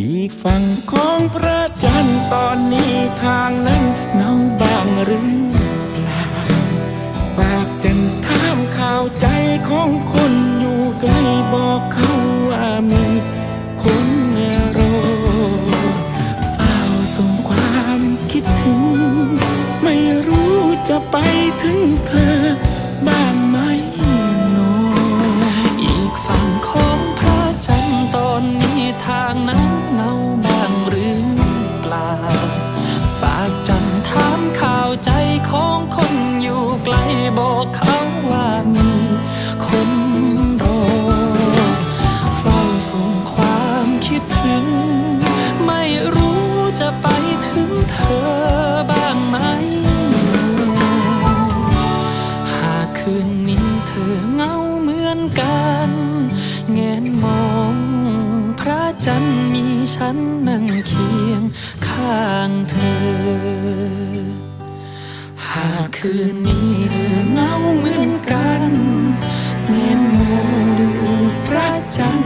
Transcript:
อีกฝั่งของพระจันทร์ตอนนี้ทางนั้นเงาบางหรือเปล่าฝากจันถามข่าวใจของคนอยู่ไกลบอกเขาว่ามีคนรอเฝ้าส่งความคิดถึง ไม่รู้จะไปถึงเธอ บอกเขาว่ามีคนรอเฝ้าส่งความคิดถึง ไม่รู้จะไปถึงเธอบ้างไหม หากคืนนี้เธอเงาเหมือนกันแงนมอง พระจันทร์มีฉันนั่งเคียงข้างเธอ หากคืนนี้เธอเงาเหมือนกันแนนยมองดูพระจันทร์